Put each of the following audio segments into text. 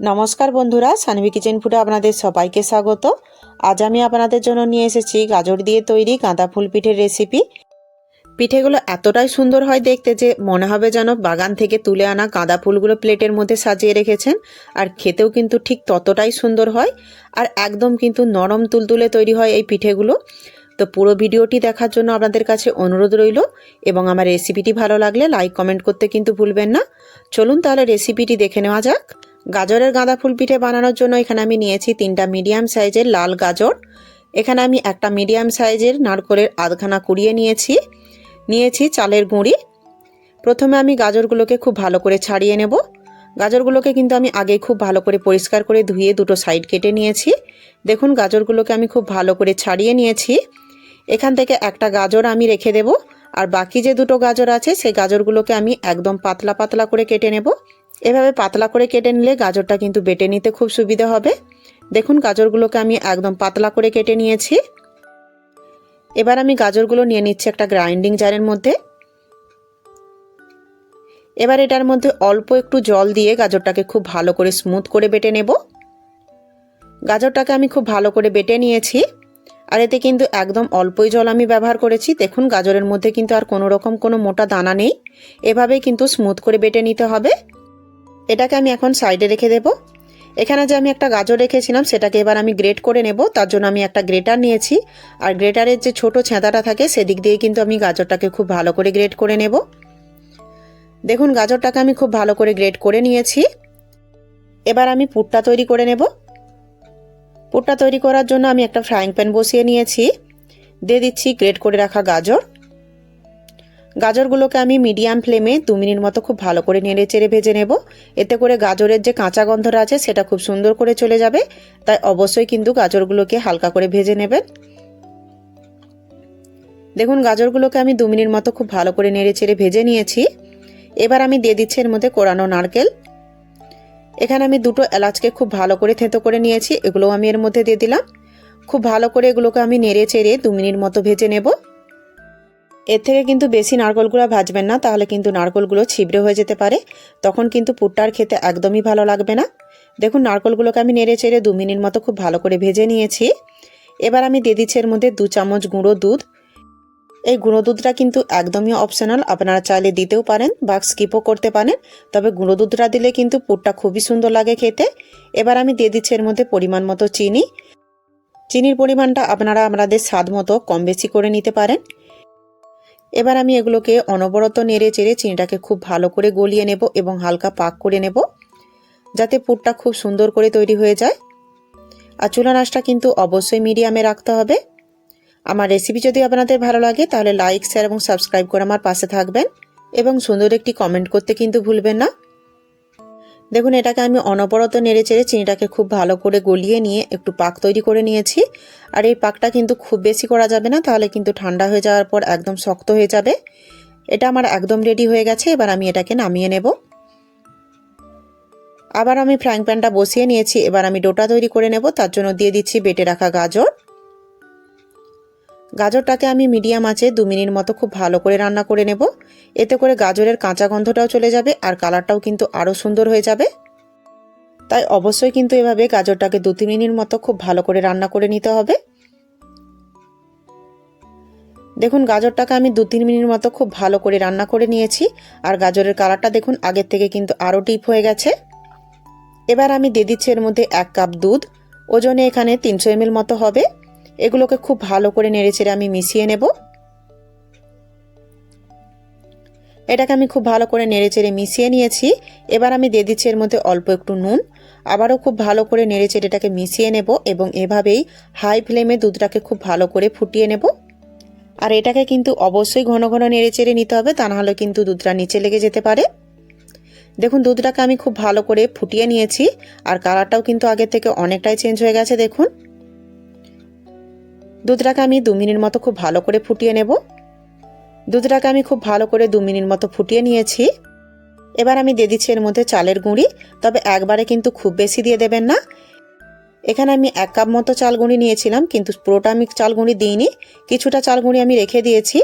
নমস্কার বন্ধুরা, সানভি কিচেন ফুডে আপনাদের সবাইকে স্বাগত। আজ আমি আপনাদের জন্য নিয়ে এসেছি গাজর দিয়ে তৈরি গাঁদা ফুল পিঠের রেসিপি। পিঠেগুলো এতটাই সুন্দর হয় দেখতে যে মনে হবে যেন বাগান থেকে তুলে আনা গাঁদা ফুলগুলো প্লেটের মধ্যে সাজিয়ে রেখেছেন, আর খেতেও কিন্তু ঠিক ততটাই সুন্দর হয়, আর একদম কিন্তু নরম তুলতুলে তৈরি হয় এই পিঠেগুলো। তো পুরো ভিডিওটি দেখার জন্য আপনাদের কাছে অনুরোধ রইল, এবং আমার রেসিপিটি ভালো লাগলে লাইক, কমেন্ট করতে কিন্তু ভুলবেন না। চলুন তাহলে রেসিপিটি দেখে নেওয়া যাক। গাজরের গাঁদা ফুল পিঠে বানানোর জন্য এখানে আমি নিয়েছি তিনটা মিডিয়াম সাইজের লাল গাজর। এখানে আমি একটা মিডিয়াম সাইজের নারকলের আধখানা কুড়িয়ে নিয়েছি। নিয়েছি চালের গুঁড়ি। প্রথমে আমি গাজরগুলোকে খুব ভালো করে ছাড়িয়ে নেব। গাজরগুলোকে কিন্তু আমি আগে খুব ভালো করে পরিষ্কার করে ধুয়ে দুটো সাইড কেটে নিয়েছি। দেখুন, গাজরগুলোকে আমি খুব ভালো করে ছাড়িয়ে নিয়েছি। এখান থেকে একটা গাজর আমি রেখে দেব। আর বাকি যে দুটো গাজর আছে, সেই গাজরগুলোকে আমি একদম পাতলা পাতলা করে কেটে নেব। এভাবে পাতলা করে কেটে নিলে গাজরটা কিন্তু বেটে নিতে খুব সুবিধা হবে। দেখুন, গাজরগুলোকে আমি একদম পাতলা করে কেটে নিয়েছি। এবার আমি গাজরগুলো নিয়ে নিচ্ছি একটা গ্রাইন্ডিং জারের মধ্যে। এবার এটার মধ্যে অল্প একটু জল দিয়ে গাজরটাকে খুব ভালো করে স্মুথ করে বেটে নেব। গাজরটাকে আমি খুব ভালো করে বেটে নিয়েছি। আর এতে কিন্তু একদম অল্পই জল আমি ব্যবহার করেছি। দেখুন, গাজরের মধ্যে কিন্তু আর কোনো রকম কোনো মোটা দানা নেই। এভাবেই কিন্তু স্মুথ করে বেটে নিতে হবে। এটাকে আমি এখন সাইডে রেখে দেব। এখানে যে আমি একটা গাজর রেখেছিলাম, সেটাকে এবার আমি গ্রেট করে নেব। তার জন্য আমি একটা গ্রেটার নিয়েছি। আর গ্রেটারের যে ছোট ছেঁদাটা থাকে, সেদিক দিয়ে কিন্তু আমি গাজরটাকে খুব ভালো করে গ্রেট করে নেব। দেখুন, গাজরটাকে আমি খুব ভালো করে গ্রেট করে নিয়েছি। এবার আমি পুরটা তৈরি করে নেব। পুরটা তৈরি করার জন্য আমি একটা ফ্রাইং প্যান বসিয়ে নিয়েছি। দিয়ে দিচ্ছি গ্রেট করে রাখা গাজর। গাজরগুলোকে আমি মিডিয়াম ফ্লেমে দু মিনিট মতো খুব ভালো করে নেড়ে চেড়ে ভেজে নেব। এতে করে গাজরের যে কাঁচা গন্ধটা আছে, সেটা খুব সুন্দর করে চলে যাবে। তাই অবশ্যই কিন্তু গাজরগুলোকে হালকা করে ভেজে নেবেন। দেখুন, গাজরগুলোকে আমি দু মিনিট মতো খুব ভালো করে নেড়ে চেড়ে ভেজে নিয়েছি। এবার আমি দিয়ে দিচ্ছি এর মধ্যে কোরানো নারকেল। এখানে আমি দুটো এলাচকে খুব ভালো করে থেঁতো করে নিয়েছি, এগুলোও আমি এর মধ্যে দিয়ে দিলাম। খুব ভালো করে এগুলোকে আমি নেড়ে চেড়ে দু মিনিট মতো ভেজে নেব। এর থেকে কিন্তু বেশি নারকলগুলো ভাজবেন না, তাহলে কিন্তু নারকলগুলো ছিবড়ে হয়ে যেতে পারে। তখন কিন্তু পুটটার খেতে একদমই ভালো লাগবে না। দেখুন, নারকলগুলোকে আমি নেড়ে চেড়ে দু মিনিট মতো খুব ভালো করে ভেজে নিয়েছি। এবার আমি দিয়ে দিচ্ছি এর মধ্যে দু চামচ গুঁড়ো দুধ। এই গুঁড়ো দুধটা কিন্তু একদমই অপশনাল আপনারা চাইলে দিতেও পারেন বা স্কিপও করতে পারেন। তবে গুঁড়ো দুধটা দিলে কিন্তু পুরটা খুবই সুন্দর লাগে খেতে। এবার আমি দিয়ে দিচ্ছি এর মধ্যে পরিমাণ মতো চিনি। চিনির পরিমাণটা আপনারা আপনাদের স্বাদ মতো কম বেশি করে নিতে পারেন। এবার আমি এগুলোকে অনবরত নেড়ে চেড়ে চিনিটাকে খুব ভালো করে গলিয়ে নেব এবং হালকা পাক করে নেব, যাতে পুরটা খুব সুন্দর করে তৈরি হয়ে যায়। আর চুলা নাচটা কিন্তু অবশ্যই মিডিয়ামে রাখতে হবে। আমার রেসিপি যদি আপনাদের ভালো লাগে, তাহলে লাইক শেয়ার এবং সাবস্ক্রাইব করে আমার পাশে থাকবেন। এবং সুন্দর একটি কমেন্ট করতে কিন্তু ভুলবেন না। দেখুন, এটাকে আমি অনবরত নেড়ে চেড়ে চিনিটাকে খুব ভালো করে গলিয়ে নিয়ে একটু পাক তৈরি করে নিয়েছি। আর এই পাকটা কিন্তু খুব বেশি করা যাবে না, তাহলে কিন্তু ঠান্ডা হয়ে যাওয়ার পর একদম শক্ত হয়ে যাবে। এটা আমার একদম রেডি হয়ে গেছে, এবার আমি এটাকে নামিয়ে নেব। আবার আমি ফ্রাইং প্যানটা বসিয়ে নিয়েছি, এবার আমি ডোটা তৈরি করে নেব, তার জন্য দিয়ে দিচ্ছি বেটে রাখা গাজর। গাজরটাকে আমি মিডিয়াম আঁচে দু মিনিট মতো খুব ভালো করে রান্না করে নেব। এতে করে গাজরের কাঁচা গন্ধটাও চলে যাবে আর কালারটাও কিন্তু আরও সুন্দর হয়ে যাবে। তাই অবশ্যই কিন্তু এভাবে গাজরটাকে দু তিন মিনিট মতো খুব ভালো করে রান্না করে নিতে হবে। দেখুন, গাজরটাকে আমি দু তিন মিনিট মতো খুব ভালো করে রান্না করে নিয়েছি। আর গাজরের কালারটা দেখুন আগের থেকে কিন্তু আরও ডিপ হয়ে গেছে। এবার আমি দিয়ে দিচ্ছি এর মধ্যে এক কাপ দুধ। ওজনে এখানে তিনশো এমএল মতো হবে। এগুলোকে খুব ভালো করে নেড়েচেড়ে আমি মিশিয়ে নেব। এটাকে আমি খুব ভালো করে নেড়েচেড়ে মিশিয়ে নিয়েছি। এবার আমি দিয়ে দিচ্ছি এর মধ্যে অল্প একটু নুন। আবারও খুব ভালো করে নেড়েচেড়ে এটাকে মিশিয়ে নেব এবং এভাবেই হাই ফ্লেমে দুধটাকে খুব ভালো করে ফুটিয়ে নেব। আর এটাকে কিন্তু অবশ্যই ঘন ঘন নেড়েচেড়ে নিতে হবে, তা নাহলে কিন্তু দুধটা নিচে লেগে যেতে পারে। দেখুন, দুধটাকে আমি খুব ভালো করে ফুটিয়ে নিয়েছি, আর কালারটাও কিন্তু আগের থেকে অনেকটাই চেঞ্জ হয়ে গেছে, দেখুন। দুধটাকে আমি দু মিনিট মতো খুব ভালো করে ফুটিয়ে নেব। দুধটাকে আমি খুব ভালো করে দু মিনিট মতো ফুটিয়ে নিয়েছি। এবার আমি দিয়ে দিচ্ছি এর মধ্যে চালের গুঁড়ি, তবে একবারে কিন্তু খুব বেশি দিয়ে দেবেন না। এখানে আমি এক কাপ মতো চাল গুঁড়ি নিয়েছিলাম, কিন্তু পুরোটা আমি চাল গুঁড়ি দিইনি, কিছুটা চাল গুঁড়ি আমি রেখে দিয়েছি।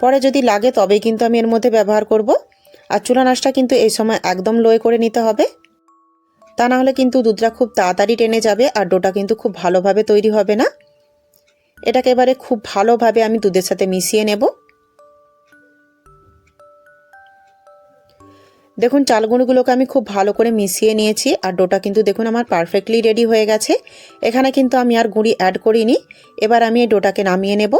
পরে যদি লাগে তবেই কিন্তু আমি এর মধ্যে ব্যবহার করব। আর চুলা নাচটা কিন্তু এই সময় একদম লোয়ে করে নিতে হবে। তা না হলে কিন্তু দুধটা খুব তাড়াতাড়ি টেনে যাবে আর ডোটা কিন্তু খুব ভালোভাবে তৈরি হবে না। এটাকে এবারে খুব ভালোভাবে আমি দুধের সাথে মিশিয়ে নেব। দেখুন, চালগুঁড়োগুলোকে আমি খুব ভালো করে মিশিয়ে নিয়েছি আর ডোটা কিন্তু দেখুন আমার পারফেক্টলি রেডি হয়ে গেছে। এখানে কিন্তু আমি আর গুঁড়ি অ্যাড করিনি। এবার আমি এই ডোটাকে নামিয়ে নেব।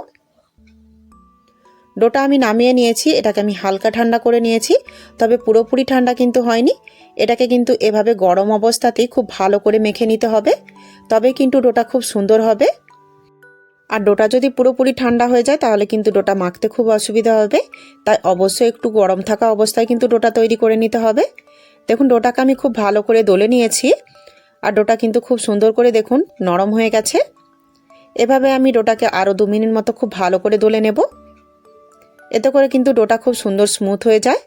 ডোটা আমি নামিয়ে নিয়েছি, এটাকে আমি হালকা ঠান্ডা করে নিয়েছি, তবে পুরোপুরি ঠান্ডা কিন্তু হয়নি। এটাকে কিন্তু এভাবে গরম অবস্থাতেই খুব ভালো করে মেখে নিতে হবে তবে কিন্তু ডোটা খুব সুন্দর হবে। আর ডোটা যদি পুরোপুরি ঠান্ডা হয়ে যায়, তাহলে কিন্তু ডোটা মাখতে খুব অসুবিধা হবে। তাই অবশ্যই একটু গরম থাকা অবস্থায় কিন্তু ডোটা তৈরি করে নিতে হবে। দেখুন, ডোটাকে আমি খুব ভালো করে দলে নিয়েছি। আর ডোটা কিন্তু খুব সুন্দর করে দেখুন, নরম হয়ে গেছে। এভাবে আমি ডোটাকে আরও দু মিনিট মতো খুব ভালো করে দলে নেব। এতে করে কিন্তু ডোটা খুব সুন্দর স্মুথ হয়ে যায়।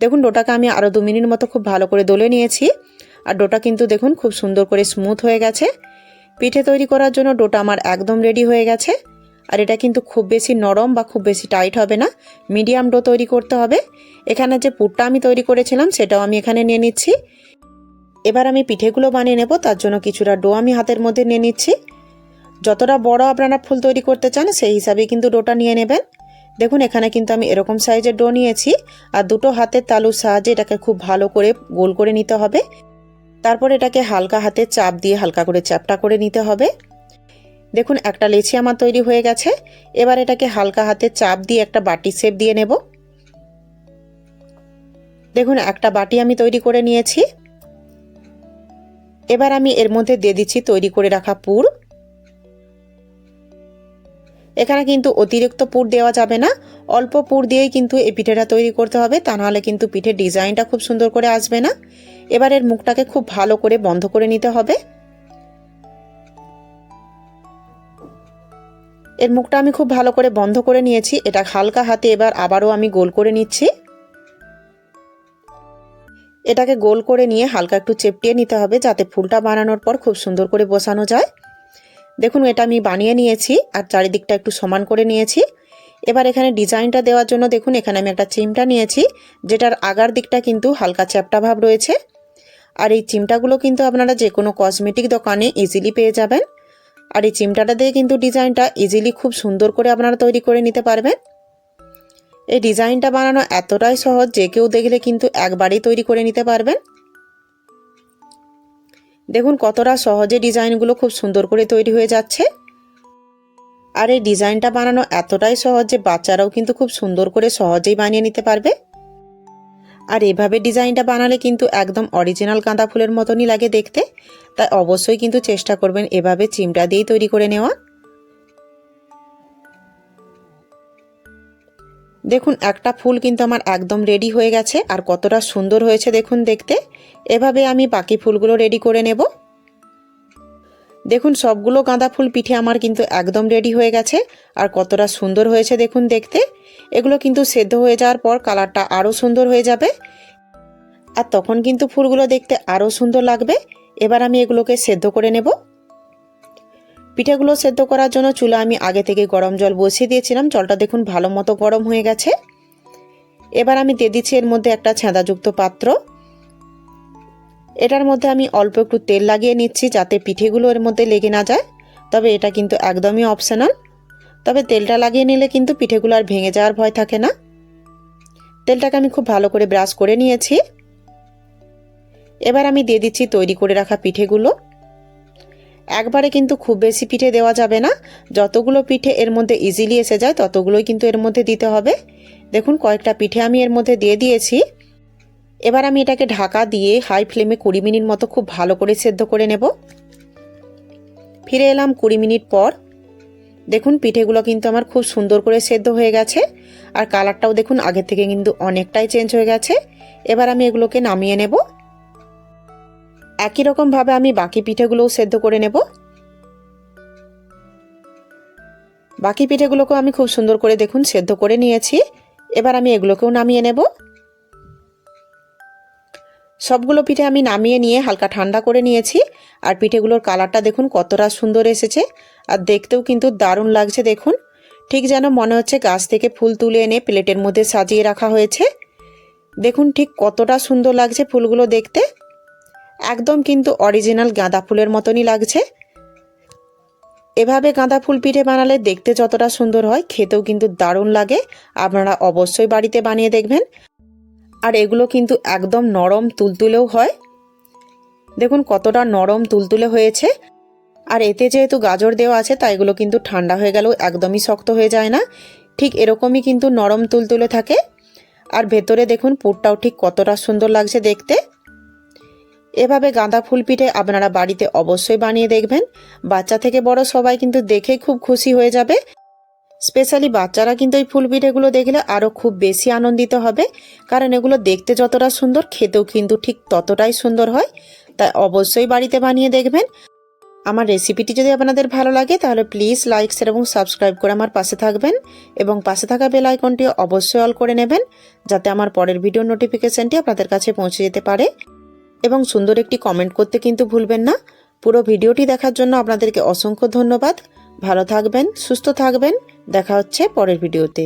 দেখুন, ডোটাকে আমি আরও দু মিনিট মতো খুব ভালো করে দলে নিয়েছি। আর ডোটা কিন্তু দেখুন, খুব সুন্দর করে স্মুথ হয়ে গেছে। পিঠে তৈরি করার জন্য ডোটা আমার একদম রেডি হয়ে গেছে। আর এটা কিন্তু খুব বেশি নরম বা খুব বেশি টাইট হবে না। মিডিয়াম ডো তৈরি করতে হবে। এখানে যে পুরটা আমি তৈরি করেছিলাম, সেটাও আমি এখানে নিয়ে নিচ্ছি। এবার আমি পিঠেগুলো বানিয়ে নেব, তার জন্য কিছুটা ডো আমি হাতের মধ্যে নিয়ে নিচ্ছি। যতটা বড় আপনারা ফুল তৈরি করতে চান, সেই হিসাবেই কিন্তু ডোটা নিয়ে নেবেন। দেখুন, এখানে কিন্তু আমি এরকম সাইজের ডো নিয়েছি। আর দুটো হাতের তালুর সাহায্যে এটাকে খুব ভালো করে গোল করে নিতে হবে। তারপর এটাকে হালকা হাতে চাপ দিয়ে হালকা করে চ্যাপটা করে নিতে হবে। দেখুন, একটা লেচি আমার তৈরি হয়ে গেছে। এবার এটাকে হালকা হাতে চাপ দিয়ে একটা বাটি শেপ দিয়ে নেব। দেখুন, একটা বাটি আমি তৈরি করে নিয়েছি। এবার আমি এর মধ্যে দিয়ে দিচ্ছি তৈরি করে রাখা পুর। এখানে কিন্তু অতিরিক্ত পুর দেওয়া যাবে না। অল্প পুর দিয়েই কিন্তু এই পিঠেটা তৈরি করতে হবে, তা নাহলে কিন্তু পিঠের ডিজাইনটা খুব সুন্দর করে আসবে না। এবার এর মুখটাকে খুব ভালো করে বন্ধ করে নিতে হবে। এর মুখটা আমি খুব ভালো করে বন্ধ করে নিয়েছি, এটা হালকা হাতে এবার আবারও আমি গোল করে নিচ্ছি। এটাকে গোল করে নিয়ে হালকা একটু চেপটিয়ে নিতে হবে, যাতে ফুলটা বানানোর পর খুব সুন্দর করে বসানো যায়। দেখুন, এটা আমি বানিয়ে নিয়েছি আর চারিদিকটা একটু সমান করে নিয়েছি। এবার এখানে ডিজাইনটা দেওয়ার জন্য দেখুন, এখানে আমি একটা চিমটা নিয়েছি, যেটার আগার দিকটা কিন্তু হালকা চ্যাপটা ভাব রয়েছে। আর এই চিমটাগুলো কিন্তু আপনারা যে কোনো কসমেটিক দোকানে ইজিলি পেয়ে যাবেন। আর এই চিমটাটা দিয়ে কিন্তু ডিজাইনটা ইজিলি খুব সুন্দর করে আপনারা তৈরি করে নিতে পারবেন। এই ডিজাইনটা বানানো এতটাই সহজ যে কেউ দেখলে কিন্তু একবারেই তৈরি করে নিতে পারবেন। দেখুন কতটা সহজে ডিজাইনগুলো খুব সুন্দর করে তৈরি হয়ে যাচ্ছে। আর এই ডিজাইনটা বানানো এতটাই সহজ যে বাচ্চারাও কিন্তু খুব সুন্দর করে সহজেই বানিয়ে নিতে পারবে। আর এভাবে ডিজাইনটা বানালে কিন্তু একদম অরিজিনাল গাঁদা ফুলের মতনই লাগে দেখতে। তাই অবশ্যই কিন্তু চেষ্টা করবেন এভাবে চিমটা দিয়েই তৈরি করে নেওয়া। দেখুন, একটা ফুল কিন্তু আমার একদম রেডি হয়ে গেছে, আর কতটা সুন্দর হয়েছে দেখুন দেখতে। এভাবে আমি বাকি ফুলগুলো রেডি করে নেব। দেখুন, সবগুলো গাঁদা ফুল পিঠে আমার কিন্তু একদম রেডি হয়ে গেছে, আর কতটা সুন্দর হয়েছে দেখুন দেখতে। এগুলো কিন্তু সেদ্ধ হয়ে যাওয়ার পর কালারটা আরও সুন্দর হয়ে যাবে। আর তখন কিন্তু ফুলগুলো দেখতে আরও সুন্দর লাগবে। এবার আমি এগুলোকে সেদ্ধ করে নেব। পিঠেগুলো সেদ্ধ করার জন্য চুলা আমি আগে থেকে গরম জল বসিয়ে দিয়েছিলাম। জলটা দেখুন ভালো মতো গরম হয়ে গেছে। এবার আমি দিয়ে দিচ্ছি এর মধ্যে একটা ছেঁদাযুক্ত পাত্র। এটার মধ্যে আমি অল্প একটু তেল লাগিয়ে নিচ্ছি যাতে পিঠেগুলো এর মধ্যে লেগে না যায়। তবে এটা কিন্তু একদমই অপশনাল তবে তেলটা লাগিয়ে নিলে কিন্তু পিঠেগুলো আর ভেঙে যাওয়ার ভয় থাকে না। তেলটাকে আমি খুব ভালো করে ব্রাশ করে নিয়েছি। এবার আমি দিয়ে দিচ্ছি তৈরি করে রাখা পিঠেগুলো। একবারে কিন্তু খুব বেশি পিঠে দেওয়া যাবে না। যতগুলো পিঠে এর মধ্যে ইজিলি এসে যায়, ততগুলোই কিন্তু এর মধ্যে দিতে হবে। দেখুন, কয়েকটা পিঠে আমি এর মধ্যে দিয়ে দিয়েছি। এবার আমি এটাকে ঢাকা দিয়ে হাই ফ্লেমে কুড়ি মিনিট মতো খুব ভালো করে সেদ্ধ করে নেব। ফিরে এলাম কুড়ি মিনিট পর। দেখুন, পিঠেগুলো কিন্তু আমার খুব সুন্দর করে সেদ্ধ হয়ে গেছে। আর কালারটাও দেখুন, আগের থেকে কিন্তু অনেকটাই চেঞ্জ হয়ে গেছে। এবার আমি এগুলোকে নামিয়ে নেব। একই রকমভাবে আমি বাকি পিঠেগুলোও সেদ্ধ করে নেব। বাকি পিঠেগুলোকেও আমি খুব সুন্দর করে দেখুন, সেদ্ধ করে নিয়েছি। এবার আমি এগুলোকেও নামিয়ে নেব। সবগুলো পিঠে আমি নামিয়ে নিয়ে হালকা ঠান্ডা করে নিয়েছি। আর পিঠেগুলোর কালারটা দেখুন, কতটা সুন্দর এসেছে। আর দেখতেও কিন্তু দারুণ লাগছে, দেখুন। ঠিক যেন মনে হচ্ছে গাছ থেকে ফুল তুলে এনে প্লেটের মধ্যে সাজিয়ে রাখা হয়েছে। দেখুন, ঠিক কতটা সুন্দর লাগছে ফুলগুলো দেখতে। একদম কিন্তু অরিজিনাল গাঁদা ফুলের মতনই লাগছে। এভাবে গাঁদা ফুল পিঠে বানালে দেখতে যতটা সুন্দর হয়, খেতেও কিন্তু দারুণ লাগে। আপনারা অবশ্যই বাড়িতে বানিয়ে দেখবেন। আর এগুলো কিন্তু একদম নরম তুলতুলেও হয়। দেখুন কতটা নরম তুলতুলে হয়েছে। আর এতে যেহেতু গাজর দেওয়া আছে, তাই এগুলো কিন্তু ঠান্ডা হয়ে গেলেও একদমই শক্ত হয়ে যায় না। ঠিক এরকমই কিন্তু নরম তুলতুলে থাকে। আর ভেতরে দেখুন পুরটাও ঠিক কতটা সুন্দর লাগছে দেখতে। এভাবে গাঁদা ফুল পিঠে আপনারা বাড়িতে অবশ্যই বানিয়ে দেখবেন। বাচ্চা থেকে বড় সবাই কিন্তু দেখে খুব খুশি হয়ে যাবে। স্পেশালি বাচ্চারা কিন্তু এই ফুল পিঠেগুলো দেখলে আরও খুব বেশি আনন্দিত হবে। কারণ এগুলো দেখতে যতটা সুন্দর, খেতেও কিন্তু ঠিক ততটাই সুন্দর হয়। তাই অবশ্যই বাড়িতে বানিয়ে দেখবেন। আমার রেসিপিটি যদি আপনাদের ভালো লাগে, তাহলে প্লিজ লাইক শেয়ার এবং সাবস্ক্রাইব করে আমার পাশে থাকবেন এবং পাশে থাকা বেল আইকনটি অবশ্যই অল করে নেবেন, যাতে আমার পরের ভিডিও নোটিফিকেশনটি আপনাদের কাছে পৌঁছে যেতে পারে। এবং সুন্দর একটি কমেন্ট করতে কিন্তু ভুলবেন না। পুরো ভিডিওটি দেখার জন্য আপনাদেরকে অসংখ্য ধন্যবাদ। ভালো থাকবেন, সুস্থ থাকবেন। দেখা হচ্ছে পরের ভিডিওতে।